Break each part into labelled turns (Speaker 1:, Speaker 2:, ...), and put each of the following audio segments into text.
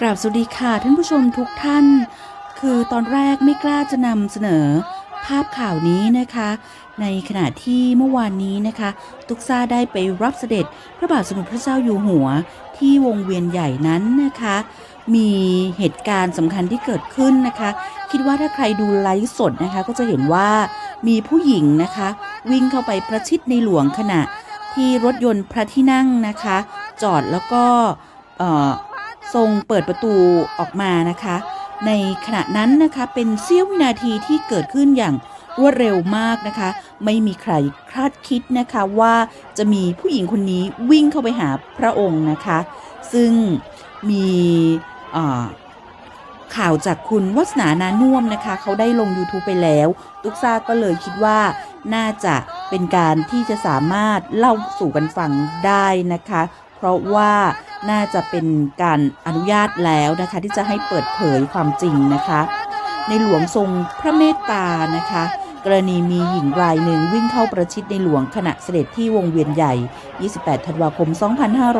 Speaker 1: กราบสวัสดีค่ะท่านผู้ชมทุกท่าน คือตอนแรกไม่กล้าจะนำเสนอ ภาพข่าวนี้นะคะ ในขณะที่เมื่อวานนี้นะคะ ตุกซาได้ไปรับเสด็จพระบาทสมเด็จพระเจ้าอยู่หัว ที่วงเวียนใหญ่นั้นนะคะ มีเหตุการณ์สำคัญที่เกิดขึ้นนะคะ คิดว่าถ้าใครดูไลฟ์สดนะคะ ก็จะเห็นว่ามีผู้หญิงนะคะ วิ่งเข้าไปประชิดในหลวงขณะที่รถยนต์พระที่นั่งนะคะ จอดแล้วก็ ทรงเปิดประตูออกมานะคะ ในขณะนั้นนะคะเป็นเสี้ยววินาทีที่เกิดขึ้นอย่างรวดเร็วมากนะคะ ไม่มีใครคาดคิดนะคะว่าจะมีผู้หญิงคนนี้วิ่งเข้าไปหาพระองค์นะคะ ซึ่งมีข่าวจากคุณวัฒนานานุ่มนะคะ เขาได้ลง YouTube ไปแล้ว ตุกซาก็เลยคิดว่าน่าจะเป็นการที่จะสามารถเล่าสู่กันฟังได้นะคะ เพราะว่า น่าจะเป็นการอนุญาตแล้วนะคะที่จะให้เปิดเผยความจริงนะคะ ในหลวงทรงพระเมตตานะคะ กรณีมีหญิงรายหนึ่งวิ่งเข้าประชิดในหลวงขณะเสด็จที่วงเวียนใหญ่ 28 ธันวาคม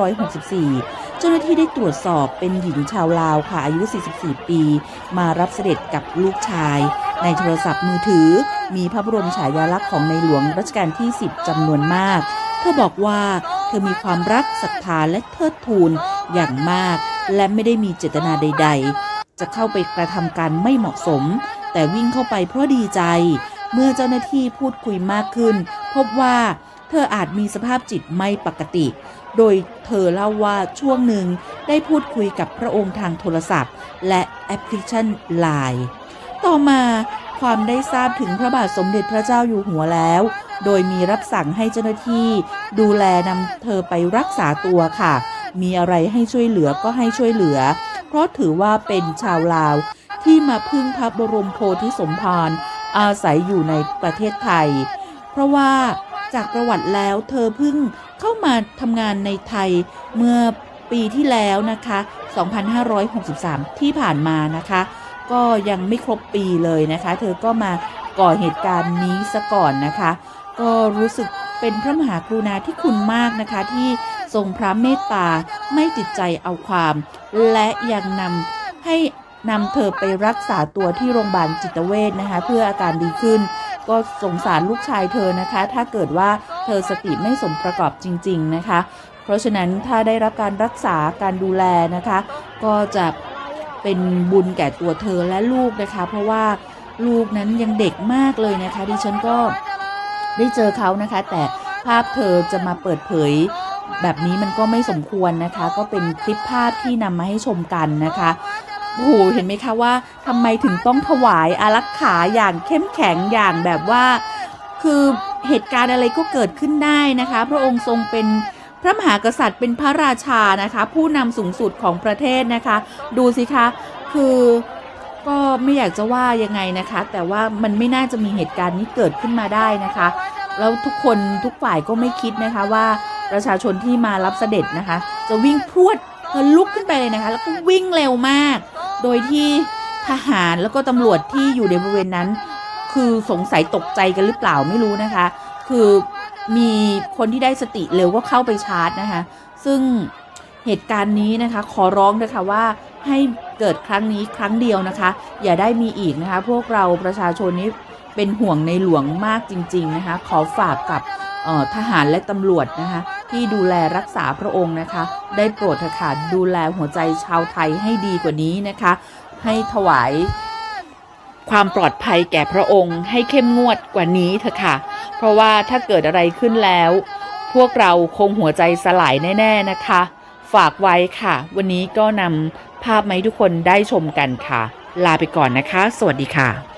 Speaker 1: 2564 เจ้าหน้าที่ได้ตรวจสอบเป็นหญิงชาวลาวค่ะอายุ 44 ปี มารับเสด็จกับลูกชาย ในโทรศัพท์มือถือ มีพระบรมฉายาลักษณ์ของในหลวงรัชกาลที่ 10จำนวนมาก เธอบอกว่า เธอมีความรักศรัทธาและเทิดทูนอย่างมาก และไม่ได้มีเจตนาใด ๆ จะเข้าไปกระทำการไม่เหมาะสม แต่วิ่งเข้าไปเพราะดีใจ เมื่อเจ้าหน้าที่พูดคุยมากขึ้น พบว่าเธออาจมีสภาพจิตไม่ปกติ โดยเธอเล่าว่าช่วงหนึ่งได้พูดคุยกับพระองค์ทางโทรศัพท์ และแอปพลิเคชัน Line ต่อมาความได้ทราบถึงพระบาทสมเด็จพระเจ้าอยู่หัวแล้ว โดยมีรับสั่งให้เจ้าหน้าที่ ดูแลนำเธอไปรักษาตัวค่ะ มีอะไรให้ช่วยเหลือก็ให้ช่วยเหลือ เพราะถือว่าเป็นชาวลาว ที่มาพึ่งพระบรมโพธิสมภารอาศัยอยู่ในประเทศไทย เพราะว่าจากประวัติแล้วเธอเพิ่งเข้ามาทำงานในไทยเมื่อปีที่แล้วนะคะ 2563 ที่ผ่านมานะคะ ก็ยังไม่ครบปีเลยนะคะ เธอก็มาก่อเหตุการณ์นี้ซะก่อนนะคะ ก็รู้สึกเป็นพระมหากรุณาที่คุณมากนะคะ ที่ทรงพระเมตตาไม่ติดใจเอาความ และยังนำให้นำเธอไปรักษาตัวที่โรงพยาบาลจิตเวชนะคะ เพื่ออาการดีขึ้น ก็สงสารลูกชายเธอนะคะ ถ้าเกิดว่าเธอสติไม่สมประกอบจริง ๆนะคะ เพราะฉะนั้นถ้าได้รับการรักษาการดูแลนะคะ ก็จะเป็นบุญแก่ตัวเธอและลูกนะคะ เพราะว่าลูกนั้นยังเด็กมากเลยนะคะ ดิฉันก็ ได้เจอเขานะคะ แต่ภาพเธอจะมาเปิดเผย แบบนี้มันก็ไม่สมควรนะคะ ก็เป็นคลิปภาพที่นำมาให้ชมกันนะคะโอ้โหเห็นไหมคะว่าทำไมถึงต้องถวายอารักขาอย่างเข้มแข็งอย่างแบบว่า คือเหตุการณ์อะไรก็เกิดขึ้นได้นะคะ พระองค์ทรงเป็นพระมหากษัตริย์เป็นพระราชานะคะ ผู้นำสูงสุดของประเทศนะคะ ดูสิคะ คือ ก็ไม่อยากจะว่ายังไงนะคะ แต่ว่ามันไม่น่าจะมีเหตุการณ์นี้เกิดขึ้นมาได้นะคะ แล้วทุกคนทุกฝ่ายก็ไม่คิดนะคะว่าประชาชนที่มารับเสด็จนะคะ จะวิ่งพรวดเธอลุกขึ้นไปเลยนะคะ แล้วก็วิ่งเร็วมาก โดยที่ทหารแล้วก็ตำรวจที่อยู่ในบริเวณนั้น คือสงสัยตกใจกันหรือเปล่าไม่รู้นะคะ คือมีคนที่ได้สติเร็วก็เข้าไปชาร์จนะคะ ซึ่งเหตุการณ์นี้นะคะ ขอร้องนะคะว่า ให้เกิดครั้งนี้ครั้งเดียวนะคะ อย่าได้มีอีกนะคะ พวกเราประชาชนนี้เป็นห่วงในหลวงมากจริง ๆนะคะ ขอฝากกับทหารและตำรวจนะคะ ที่ดูแลรักษาพระองค์นะคะ ได้โปรดเถอะค่ะดูแลหัวใจชาวไทยให้ดีกว่านี้นะคะ ให้ถวายความปลอดภัยแก่พระองค์ ให้เข้มงวดกว่านี้เถอะค่ะ เพราะว่าถ้าเกิดอะไรขึ้นแล้ว พวกเราคงหัวใจสลายแน่ ๆนะคะ ฝากไว้ค่ะ วันนี้ก็นำภาพมาให้ทุกคนได้ชมกันค่ะ ลาไปก่อนนะคะ สวัสดีค่ะ